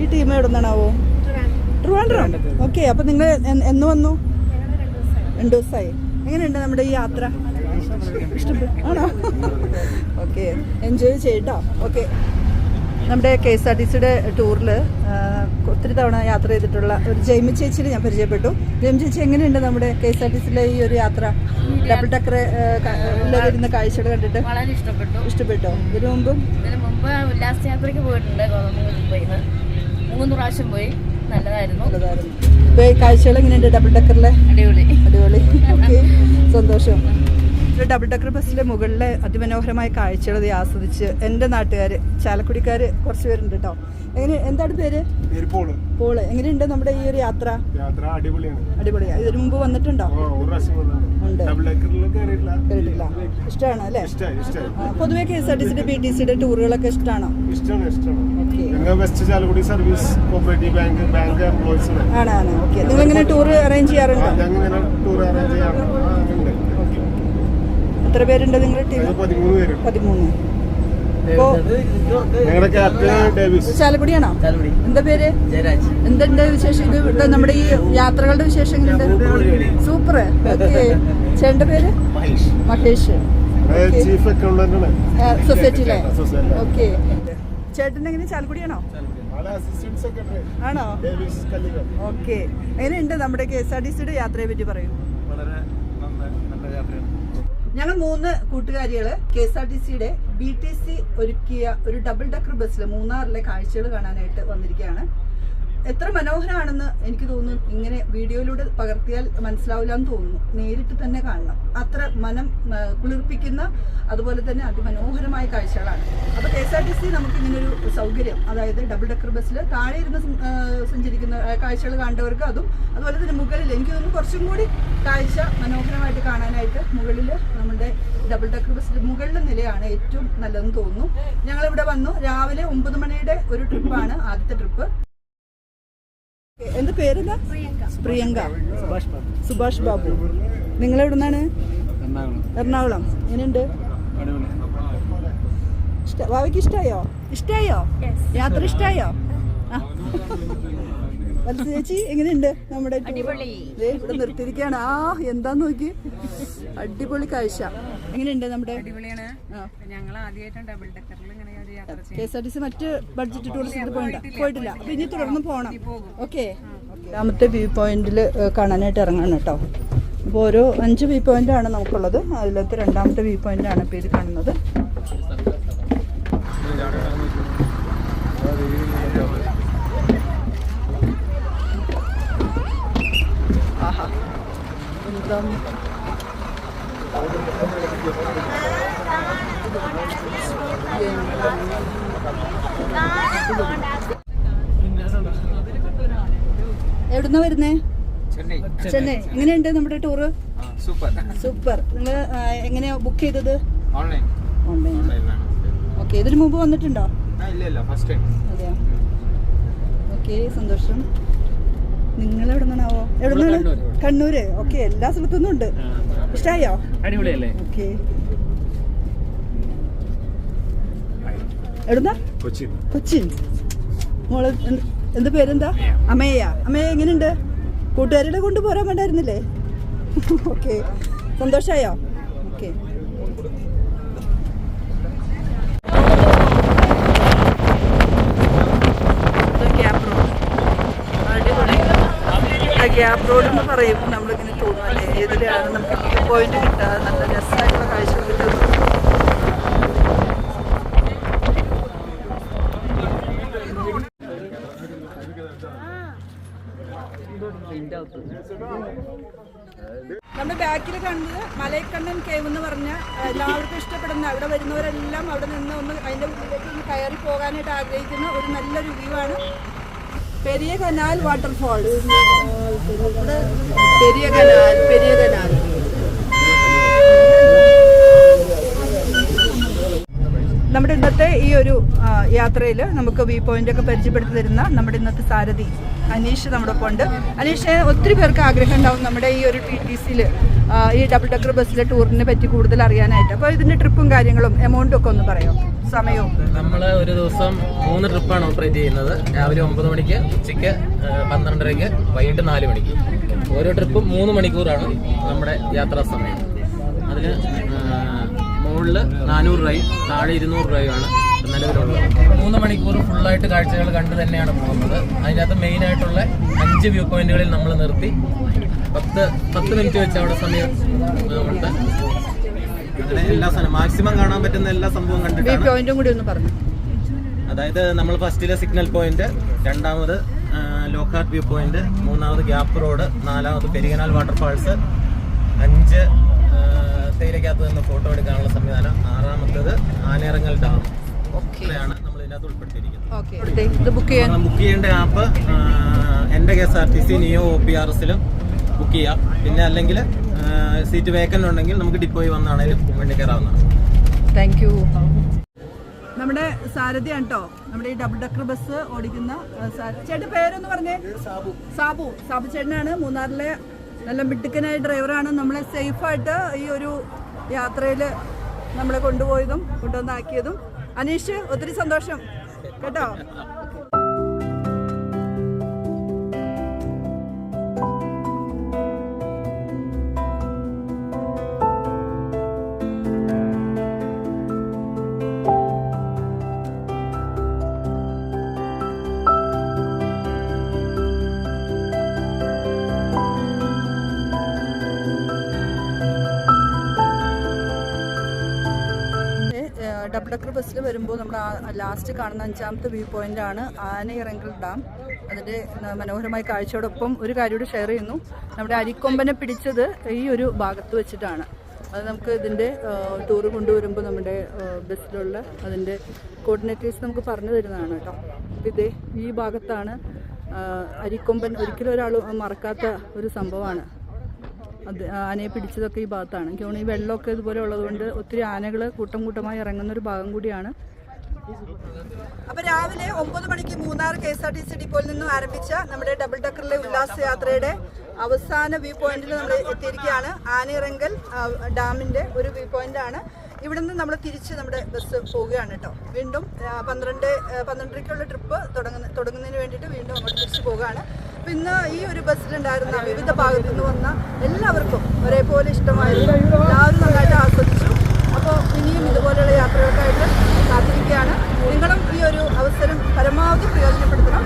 ഈ ടീം എവിടെ നിന്നാണാവോ ട്രിവാൻഡ്രം ഓക്കെ അപ്പൊ നിങ്ങൾ എന്ന് വന്നു? രണ്ടു ദിവസമായി എങ്ങനെയുണ്ട് നമ്മുടെ ഈ യാത്ര? ഇഷ്ടപ്പെട്ടു. ആണോ? ഓക്കെ എൻജോയ് ചെയ്യട്ടോ. ഓക്കെ നമ്മുടെ കെ എസ് ആർ ടി സിയുടെ ടൂറിൽ ഒത്തിരി തവണ യാത്ര ചെയ്തിട്ടുള്ള ഒരു ജൈമി ചേച്ചിയിൽ ഞാൻ പരിചയപ്പെട്ടു. ജൈമി ചേച്ചി എങ്ങനെയുണ്ട് നമ്മുടെ കെ എസ് ആർ ടി സിയിലെ ഈ ഒരു യാത്ര? ഡബിൾ ടക്കർ വരുന്ന കാഴ്ചകൾ കണ്ടിട്ട്? വളരെ ഇഷ്ടപ്പെട്ടു. ഇഷ്ടപ്പെട്ടോ? ഇതിനു മുമ്പ്? ഉല്ലാസ മുമ്പ് ഉല്ലാസയാത്രയ്ക്ക് പോയിട്ടുണ്ട്. ഗോതമ്പ് മുംബൈന്ന് മൂന്ന് പ്രാവശ്യം പോയി. നല്ലതായിരുന്നു. കാഴ്ചകൾ എങ്ങനെയുണ്ട്? ഡബിൾ ടക്കറിലെ അടിപൊളി. അടിപൊളി. സന്തോഷം. ഡബിൾ ഡക്കർ ബസ്സിലെ മുകളിലെ അതിമനോഹരമായ കാഴ്ചകൾ ആസ്വദിച്ച് എന്റെ നാട്ടുകാർ ചാലക്കുടിക്കാർ കുറച്ച് പേരുണ്ട് കേട്ടോ എങ്ങനെ എന്താണ് പേര്? പോൾ. എങ്ങനെയുണ്ട് നമ്മുടെ ഈ ഒരു യാത്ര? അടിപൊളിയാണ്. ഇതിനു മുമ്പ് വന്നിട്ടുണ്ടോ? ഉണ്ട്. കേട്ടിട്ടില്ല ഇഷ്ടമാണ് അല്ലേ? പൊതുവെ കെ എസ് ആർ ടി സിയുടെ ബി ടി സിയുടെ ടൂറുകളൊക്കെ ഇഷ്ടമാണോ ആണ് ആണ് ആണ്. ഓക്കെ. നിങ്ങൾ ഇങ്ങനെ ടൂർ അറേഞ്ച് ചെയ്യാറുണ്ടോ. എത്ര പേരുണ്ട് നിങ്ങളുടെ ടീം പതിമൂന്ന്. ചാലക്കുടിയാണോ? എന്താ പേര്? ജയരാജ്. എന്തുണ്ട് വിശേഷം? ഇത് നമ്മുടെ ഈ യാത്രകളുടെ വിശേഷം എങ്ങനെയുണ്ട്? Super okay. ചേട്ടന്റെ പേര്? മഹേഷ്. സൊസൈറ്റിയിലെ ഓക്കെ. ചേട്ടൻ എങ്ങനെ? ചാലക്കുടിയാണോ? ആണോ? ഓക്കെ. എങ്ങനെയുണ്ട് നമ്മുടെ കെ എസ് ആർ ടി സിയുടെ യാത്രയെ പറ്റി പറയൂ. വളരെ നല്ല യാത്രയാണ്. ഞങ്ങൾ മൂന്ന് കൂട്ടുകാരികൾ കെ എസ് ആർ ടി സിയുടെ ബി ടി സി ഒരുക്കിയ ഒരു ഡബിൾ ഡക്കർ ബസ്സിൽ മൂന്നാറിലെ കാഴ്ചകൾ കാണാനായിട്ട് വന്നിരിക്കുകയാണ്. എത്ര മനോഹരമാണെന്ന് എനിക്ക് തോന്നുന്നു. ഇങ്ങനെ വീഡിയോയിലൂടെ പകർത്തിയാൽ മനസ്സിലാവില്ല എന്ന് തോന്നുന്നു. നേരിട്ട് തന്നെ കാണണം. അത്ര മനം കുളിർപ്പിക്കുന്ന അതുപോലെ തന്നെ അതിമനോഹരമായ കാഴ്ചകളാണ്. അപ്പോൾ K S R T C നമുക്ക് ഇങ്ങനൊരു സൗകര്യം. അതായത് ഡബിൾ ഡെക്കർ ബസ്സിൽ താഴെ ഇരുന്ന് സഞ്ചരിക്കുന്ന കാഴ്ചകൾ കണ്ടവർക്ക് അതും അതുപോലെ തന്നെ മുകളിൽ എനിക്ക് തോന്നുന്നു കുറച്ചും കൂടി കാഴ്ച മനോഹരമായിട്ട് കാണാനായിട്ട് മുകളിൽ നമ്മുടെ ഡബിൾ ഡെക്കർ ബസ്സിൽ മുകളിലെ നിലയാണ് ഏറ്റവും നല്ലതെന്ന് തോന്നുന്നു. ഞങ്ങളിവിടെ വന്നു. രാവിലെ ഒമ്പത് മണിയുടെ ഒരു ട്രിപ്പാണ് ആദ്യത്തെ ട്രിപ്പ്. എന്ത് പേരെന്താ? പ്രിയങ്ക. സുഭാഷ് ബാബു. നിങ്ങൾ എവിടെ നിന്നാണ് എറണാകുളം. എങ്ങനെയുണ്ട്? ഭാവിക്ക് ഇഷ്ടായോ? ഇഷ്ടായോ? യാത്ര ഇഷ്ടായോ. വത്സ ചേച്ചി എങ്ങനെയുണ്ട് നമ്മുടെ tour? അടിപൊളി. ദേ, ഇവിടെ നിർത്തിയിരിക്കുകയാണ്. ആ എന്താന്ന് നോക്കി. അടിപൊളി കാഴ്ച. എങ്ങനെയുണ്ട് നമ്മുടെ അടിപൊളിയാണ്. ഞങ്ങൾ ആദ്യമായിട്ടാണ് ഡബിൾ ഡെക്കറിൽ ഇങ്ങനെ ഒരു യാത്ര K S R T C മറ്റ് ബഡ്ജറ്റ് ടൂറിസ്റ്റ് പോയിട്ടില്ല പോയിട്ടില്ല. അപ്പൊ ഇനി തുടർന്ന് പോകണം ഓക്കെ. രണ്ടാമത്തെ വ്യൂ പോയിന്റിൽ കാണാനായിട്ട് ഇറങ്ങാണ് കേട്ടോ. അപ്പോൾ ഓരോ അഞ്ച് വ്യൂ പോയിന്റാണ് നമുക്കുള്ളത്. അതിലത്തെ രണ്ടാമത്തെ വ്യൂ പോയിന്റാണ് ഇപ്പോൾ ഇത് കാണുന്നത് ആഹാ എന്താ എവിടുന്ന വരുന്നേ? ചെന്നൈ. എങ്ങനെയുണ്ട് നമ്മുടെ ടൂറ് സൂപ്പർ സൂപ്പർ നിങ്ങൾ എങ്ങനെയാ ബുക്ക് ചെയ്തത്? ഓൺലൈൻ ഓക്കെ ഇതിനു മുമ്പ് വന്നിട്ടുണ്ടോ? അതെയോ? ഓക്കെ സന്തോഷം. നിങ്ങൾ എവിടെ നിന്നാണാവോ എവിടെ നിന്നാണ് കണ്ണൂര്. കണ്ണൂര്. ഓക്കെ എല്ലാ സ്ഥലത്തുനിന്നും ഉണ്ട്. ഇഷ്ടായോ? അടിപൊളിയല്ലേ? ഓക്കെ എവിടുന്നാ? കൊച്ചിൻ കൊച്ചി മോൾ എന്ത്- പേരെന്താ? അമ്മയ. അമ്മയ എങ്ങനെയുണ്ട്? കൂട്ടുകാരികളെ കൊണ്ട് പോരാൻ വേണ്ടായിരുന്നില്ലേ? ഓക്കെ. സന്തോഷായോ? ഓക്കെ. ഗ്യാപ് റോഡ് എന്ന് പറയും. നമ്മളിങ്ങനെ തോന്നുമല്ലേ ഏതിലാണ് നമുക്ക് പോയിന്റ് കിട്ടുക നല്ല രസമായിട്ടുള്ള കാഴ്ചകൾ കിട്ടുന്നത് നമ്മുടെ ബാക്കിൽ കാണുന്നത് മലയക്കണ്ണൻ കേവ് എന്ന് പറഞ്ഞ എല്ലാവർക്കും ഇഷ്ടപ്പെടുന്ന അവിടെ വരുന്നവരെല്ലാം അവിടെ നിന്ന് ഒന്ന് അതിന്റെ ഉള്ളിലേക്ക് ഒന്ന് കയറി പോകാനായിട്ട് ആഗ്രഹിക്കുന്ന ഒരു നല്ലൊരു വ്യൂ ആണ്. പെരിയ കനാൽ വാട്ടർഫാൾ പെരിയ കനാൽ പെരിയ കനാൽ. നമ്മുടെ ഇന്നത്തെ ഈ ഒരു യാത്രയിൽ നമുക്ക് വ്യൂ പോയിന്റ് ഒക്കെ പരിചയപ്പെടുത്തി തരുന്ന നമ്മുടെ ഇന്നത്തെ സാരഥി അനീഷ് നമ്മുടെ ഒപ്പം ഉണ്ട് അനീഷ് ഒത്തിരി പേർക്ക് ആഗ്രഹം ഉണ്ടാവും നമ്മുടെ ഈ ഒരു ടി ടി സിയിൽ ഈ ഡബിൾ ഡെക്കർ ബസ്സിലെ ടൂറിനെ പറ്റി കൂടുതൽ അറിയാനായിട്ട്. അപ്പോൾ ഇതിന്റെ ട്രിപ്പും കാര്യങ്ങളും എമൗണ്ടും ഒക്കെ ഒന്ന് പറയാം? സമയവും. നമ്മൾ ഒരു ദിവസം മൂന്ന് ട്രിപ്പാണ് ഓപ്പറേറ്റ് ചെയ്യുന്നത്. രാവിലെ ഒമ്പത് മണിക്ക് ഉച്ചയ്ക്ക് പന്ത്രണ്ടരയ്ക്ക് വൈകിട്ട് നാല് മണിക്ക്. ഓരോ ട്രിപ്പും മൂന്ന് മണിക്കൂറാണ് നമ്മുടെ യാത്രാ സമയം. അതിൽ മുകളിൽ നാനൂറ് രൂപയും താഴെ ഇരുന്നൂറ് രൂപയുമാണ് നിലവിലുള്ളത്. മൂന്ന് മണിക്കൂർ ഫുള്ളായിട്ട് കാഴ്ചകൾ കണ്ട് തന്നെയാണ് പോകുന്നത്. അതിനകത്ത് മെയിനായിട്ടുള്ള അഞ്ച് വ്യൂ പോയിന്റുകളിൽ നമ്മൾ നിർത്തി. പത്ത് പത്ത് മിനിറ്റ് വെച്ച് അവിടെ സമയം ഉണ്ട്. എല്ലാ സ്ഥലം മാക്സിമം കാണാൻ പറ്റുന്ന എല്ലാ സംഭവം കണ്ടിട്ടുണ്ട് കണ്ടിട്ടാണ് പോയിന്റും കൂടി ഒന്ന് പറഞ്ഞു? അതായത് നമ്മൾ ഫസ്റ്റിലെ സിഗ്നൽ പോയിന്റ് രണ്ടാമത് ലോക്കാർട്ട് വ്യൂ പോയിന്റ് മൂന്നാമത് ഗ്യാപ്പ് റോഡ് നാലാമത് പെരിയനാൽ വാട്ടർഫാൾസ് അഞ്ച് തേയിലക്കകത്ത് നിന്ന് ഫോട്ടോ എടുക്കാനുള്ള സംവിധാനം ആറാമത്തേത് ആനേറങ്ങൽ ഡാം ബുക്ക് ചെയ്യേണ്ട ആപ്പ് എന്റെ K S R T C neo O P R എസിലും book ചെയ്യാം. പിന്നെ അല്ലെങ്കിൽ സീറ്റ് വേക്കന്റ് ഉണ്ടെങ്കിൽ നമുക്ക് ഡിപ്പോയിൽ വന്നാണേലും വേണ്ടി കയറാവുന്നതാണ് താങ്ക് യു നമ്മുടെ സാരഥിയാണ് കേട്ടോ നമ്മുടെ ഈ ഡബിൾ ഡക്കർ ബസ് ഓടിക്കുന്ന ചേട്ടൻ പേരൊന്ന് പറഞ്ഞേ. സാബു. സാബു. സാബു ചേട്ടനാണ്. മൂന്നാറിലെ നല്ല മിടുക്കനായ ഡ്രൈവറാണ് നമ്മളെ സേഫായിട്ട് ഈ ഒരു യാത്രയിൽ നമ്മളെ കൊണ്ടുപോയതും കൊണ്ടുവന്നാക്കിയതും. അനീഷ് ഒത്തിരി സന്തോഷം. കേട്ടോ? ഡബിൾ ഡക്കർ ബസ്സിൽ വരുമ്പോൾ നമ്മൾ ലാസ്റ്റ് കാണുന്ന അഞ്ചാമത്തെ വ്യൂ പോയിന്റ് ആണ് ആനയിറങ്കൽ ഡാം അതിന്റെ മനോഹരമായ കാഴ്ചയോടൊപ്പം ഒരു കാര്യം കൂടി ഷെയർ ചെയ്യുന്നു. നമ്മുടെ അരിക്കൊമ്പനെ പിടിച്ചത് ഈ ഒരു ഭാഗത്ത് വെച്ചിട്ടാണ്. അത് നമുക്ക് ഇതിന്റെ ടൂർ കൊണ്ടുവരുമ്പോൾ നമ്മുടെ ബസ്സിലുള്ള അതിന്റെ കോർഡിനേറ്റേഴ്സ് നമുക്ക് പറഞ്ഞു തരുന്നതാണ് കേട്ടോ. ഇതേ ഈ ഭാഗത്താണ് അരിക്കൊമ്പൻ ഒരിക്കലും ഒരാൾ മറക്കാത്ത ഒരു സംഭവമാണ്. അത് ആനയെ പിടിച്ചതൊക്കെ ഈ ഭാഗത്താണ്. എനിക്ക് ഈ വെള്ളമൊക്കെ ഇതുപോലെ ഉള്ളതുകൊണ്ട് ഒത്തിരി ആനകൾ കൂട്ടം കൂട്ടമായി ഇറങ്ങുന്ന ഒരു ഭാഗം കൂടിയാണ്. അപ്പൊ രാവിലെ ഒമ്പത് മണിക്ക് Munnar K S R T C ഡിപ്പോയിൽ നിന്നും ആരംഭിച്ച നമ്മുടെ ഡബിൾ ഡക്കറിലെ ഉല്ലാസ യാത്രയുടെ അവസാന വ്യൂ പോയിന്റിൽ നമ്മൾ എത്തിയിരിക്കുകയാണ്. ആനയിറങ്കൽ ഡാമിന്റെ ഒരു വ്യൂ പോയിന്റ് ആണ് ഇവിടെ നിന്ന് നമ്മൾ തിരിച്ച് നമ്മുടെ ബസ് പോവുകയാണ് കേട്ടോ. വീണ്ടും പന്ത്രണ്ട് പന്ത്രണ്ടരയ്ക്കുള്ള ട്രിപ്പ് തുടങ്ങുന്ന തുടങ്ങുന്നതിന് വേണ്ടിയിട്ട് വീണ്ടും അങ്ങോട്ട് തിരിച്ച് പോവുകയാണ്. അപ്പോൾ ഇന്ന് ഈ ഒരു ബസ്സിലുണ്ടായിരുന്ന വിവിധ ഭാഗത്തു നിന്ന് വന്ന എല്ലാവർക്കും ഒരേപോലെ ഇഷ്ടമായിരുന്നു. എല്ലാവരും നന്നായിട്ട് ആസ്വദിച്ചു. അപ്പോൾ ഇനിയും ഇതുപോലെയുള്ള യാത്രകൾക്കായിട്ട് കാത്തിരിക്കുകയാണ്. നിങ്ങളും ഈ ഒരു അവസരം പരമാവധി പ്രയോജനപ്പെടുത്തണം.